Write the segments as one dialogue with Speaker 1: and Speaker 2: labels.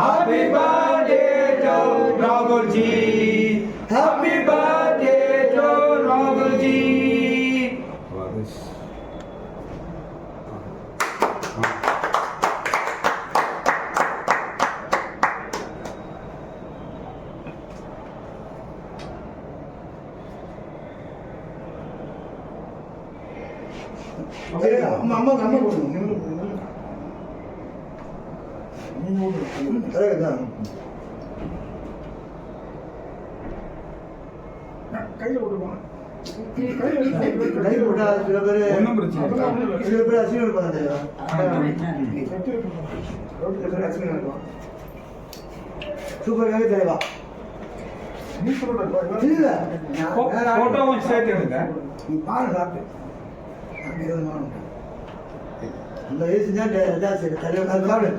Speaker 1: Happy birthday to Rahul ji. Happy birthday to Rahul ji.
Speaker 2: Varis. 엄마 엄마 엄마 보는 கையில விட்டுருவாங்க கையில விட்டா சில பேர்
Speaker 1: ஒண்ணும் பிரச்சனை இல்லை.
Speaker 2: சில பேர் அசிங்கம் இருப்பாங்க தெரியுமா? சில பேர் அசிங்கம் இருப்பாங்க. சூப்பர் கவி தலைவா.
Speaker 1: போட்டோவும் சேர்த்து எடுங்க.
Speaker 2: நீ பாரு வயசு தான் தலைவர் சாப்பிடு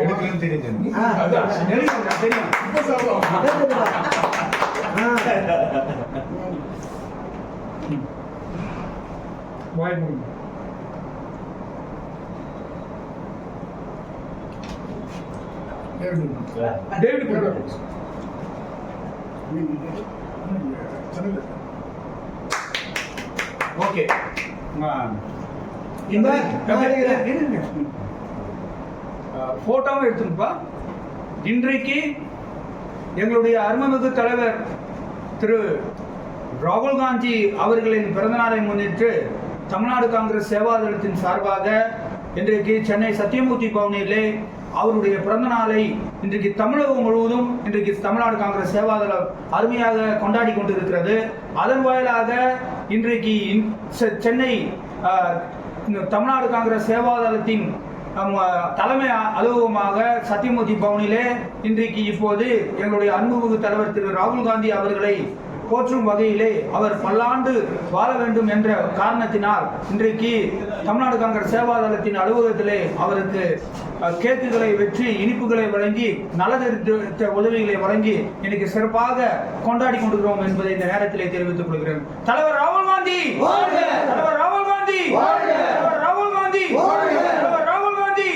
Speaker 1: எடுக்கலன்னு தெரியும். வாய் மூடுங்க. டேவிட் கொடுங்க. ஓகே. இந்த. போட்டோவும் எடுத்துருப்பா. இன்றைக்கு எங்களுடைய அருமமிகு தலைவர் திரு ராகுல் காந்தி அவர்களின் பிறந்தநாளை முன்னிட்டு தமிழ்நாடு காங்கிரஸ் சேவாதளத்தின் சார்பாக இன்றைக்கு சென்னை சத்தியமூர்த்தி பவனிலே அவருடைய பிறந்த நாளை இன்றைக்கு தமிழகம் முழுவதும் இன்றைக்கு தமிழ்நாடு காங்கிரஸ் சேவாதளம் அருமையாக கொண்டாடி கொண்டிருக்கிறது. அதன் வாயிலாக இன்றைக்கு செ- சென்னை இந்த தமிழ்நாடு காங்கிரஸ் சேவாதளத்தின் தலைமை அலுவலகமாக சத்தியமூர்த்தி பவனிலே இன்றைக்கு இப்போது எங்களுடைய அன்புமிகு தலைவர் திரு ராகுல் காந்தி அவர்களை போற்றும் வகையிலே அவர் பல்லாண்டு வாழ வேண்டும் என்ற காரணத்தினால் இன்றைக்கு தமிழ்நாடு காங்கிரஸ் சேவாதளத்தின் அலுவலகத்திலே அவருக்கு கேக்குகளை வெற்றி இனிப்புகளை வழங்கி நலத்திட்ட உதவிகளை வழங்கி இன்னைக்கு சிறப்பாக கொண்டாடி கொண்டிருக்கிறோம் என்பதை இந்த நேரத்திலே தெரிவித்துக் கொள்கிறேன். தலைவர் ராகுல் காந்தி! தலைவர் ராகுல் காந்தி! தலைவர் ராகுல் காந்தி! தலைவர் ராகுல் காந்தி!